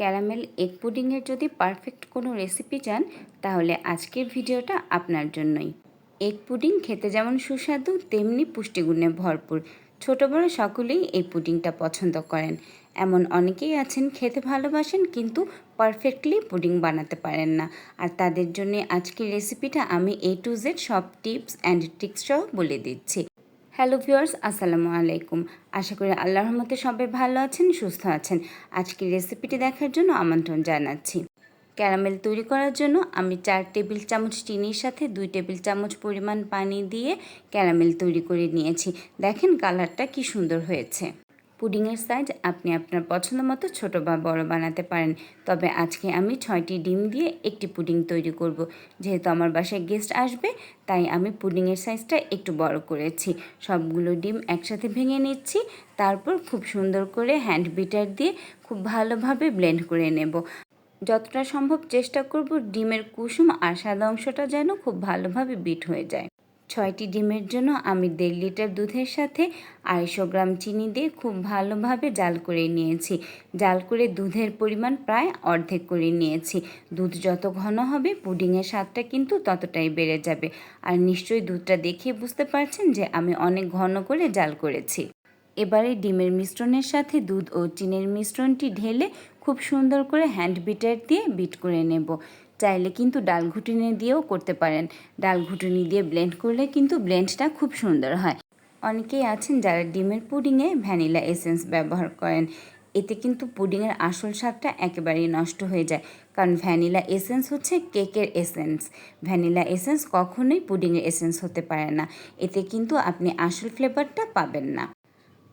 Caramel egg পুডিংয়ের যদি perfect কোনো recipe চান, তাহলে আজকের ভিডিওটা আপনার জন্যই। এগ পুডিং খেতে যেমন সুস্বাদু, তেমনি পুষ্টিগুণে ভরপুর। ছোট বড় সকলেই এই পুডিংটা পছন্দ করেন। এমন অনেকেই আছেন খেতে ভালোবাসেন, কিন্তু পারফেক্টলি পুডিং বানাতে পারেন না। আর তাদের জন্য আজকের রেসিপিটা আমি এ টু জেড সব টিপস অ্যান্ড ট্রিক্স সহ বলে দিচ্ছি। হ্যালো ভিউয়ার্স, আসসালামু আলাইকুম। আশা করি আল্লাহর রহমতে সবাই ভালো আছেন, সুস্থ আছেন। আজকের রেসিপিটি দেখার জন্য আমন্ত্রণ জানাচ্ছি। ক্যারামেল তৈরি করার জন্য আমি চার টেবিল চামচ চিনির সাথে দুই টেবিল চামচ পরিমাণ পানি দিয়ে ক্যারামেল তৈরি করে নিয়েছি। দেখেন কালারটা কি সুন্দর হয়েছে। পুডিংয়ের সাইজ আপনি আপনার পছন্দ মতো ছোটো বা বড় বানাতে পারেন। তবে আজকে আমি ছয়টি ডিম দিয়ে একটি পুডিং তৈরি করব। যেহেতু আমার বাসায় গেস্ট আসবে, তাই আমি পুডিংয়ের সাইজটা একটু বড় করেছি। সবগুলো ডিম একসাথে ভেঙে নিচ্ছি, তারপর খুব সুন্দর করে হ্যান্ড বিটার দিয়ে খুব ভালোভাবে ব্লেন্ড করে নেব। যতটা সম্ভব চেষ্টা করব ডিমের কুসুম আর সাদা অংশটা যেন খুব ভালোভাবে বিট হয়ে যায়। ছয়টি ডিমের জন্য আমি দেড় লিটার দুধের সাথে আড়াইশো গ্রাম চিনি দিয়ে খুব ভালোভাবে জাল করে নিয়েছি। জাল করে দুধের পরিমাণ প্রায় অর্ধেক করে নিয়েছি। দুধ যত ঘন হবে, পুডিংয়ের স্বাদটা কিন্তু ততটাই বেড়ে যাবে। আর নিশ্চয়ই দুধটা দেখিয়ে বুঝতে পারছেন যে আমি অনেক ঘন করে জাল করেছি। এবারে ডিমের মিশ্রণের সাথে দুধ ও চিনির মিশ্রণটি ঢেলে খুব সুন্দর করে হ্যান্ড বিটার দিয়ে বিট করে নেব। চাইলে কিন্তু ডাল ঘুটুনি দিয়েও করতে পারেন। ডাল ঘুটুনি দিয়ে ব্লেন্ড করলে কিন্তু ব্লেন্ডটা খুব সুন্দর হয়। অনেকেই আছেন যারা ডিমের পুডিংয়ে ভ্যানিলা এসেন্স ব্যবহার করেন। এতে কিন্তু পুডিংয়ের আসল স্বাদটা একেবারেই নষ্ট হয়ে যায়, কারণ ভ্যানিলা এসেন্স হচ্ছে কেকের এসেন্স। ভ্যানিলা এসেন্স কখনোই পুডিংয়ের এসেন্স হতে পারে না। এতে কিন্তু আপনি আসল ফ্লেভারটা পাবেন না।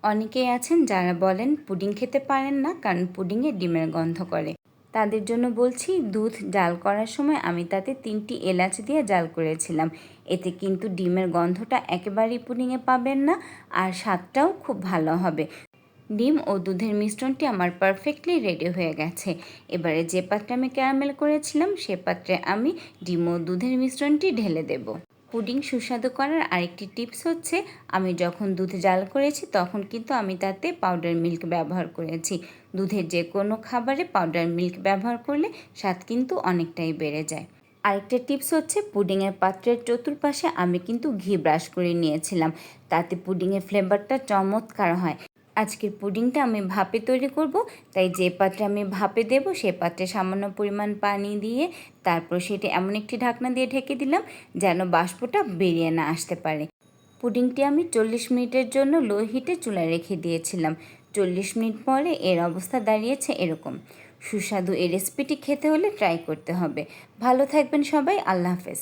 অনেকেই আছেন যারা বলেন পুডিং খেতে পারেন না কারণ পুডিংয়ে ডিমের গন্ধ করে। তাদের জন্য বলছি দুধ জাল করার সময় আমি তাতে তিনটি এলাচ দিয়ে জাল করেছিলাম। এতে কিন্তু ডিমের গন্ধটা একেবারেই পুডিংয়ে পাবেন না আর স্বাদটাও খুব ভালো হবে। ডিম ও দুধের মিশ্রণটি আমার পারফেক্টলি রেডি হয়ে গেছে। এবারে যে পাত্রে আমি ক্যারামেল করেছিলাম সে পাত্রে আমি ডিম ও দুধের মিশ্রণটি ঢেলে দেবো। পুডিং সুস্বাদু করার আরেকটি টিপস হচ্ছে, আমি যখন দুধ জাল করেছি তখন কিন্তু আমি তাতে পাউডার মিল্ক ব্যবহার করেছি। দুধের যে কোনো খাবারে পাউডার মিল্ক ব্যবহার করলে স্বাদ কিন্তু অনেকটাই বেড়ে যায়। আরেকটা টিপস হচ্ছে, পুডিংয়ের পাত্রের চতুর্পাশে আমি কিন্তু ঘি ব্রাশ করে নিয়েছিলাম। তাতে পুডিংয়ের ফ্লেভারটা চমৎকার হয়। আজকের পুডিংটা আমি ভাপে তৈরি করব। তাই যে পাত্রে আমি ভাপে দেব, সে পাত্রে সামান্য পরিমাণ পানি দিয়ে তারপর সেটি এমন একটি ঢাকনা দিয়ে ঢেকে দিলাম যেন বাষ্পটা বেরিয়ে না আসতে পারে। পুডিংটি আমি চল্লিশ মিনিটের জন্য লো হিটে চুলায় রেখে দিয়েছিলাম। চল্লিশ মিনিট পরে এর অবস্থা দাঁড়িয়েছে এরকম। সুস্বাদু এই রেসিপিটি খেতে হলে ট্রাই করতে হবে। ভালো থাকবেন সবাই, আল্লাহ হাফেজ।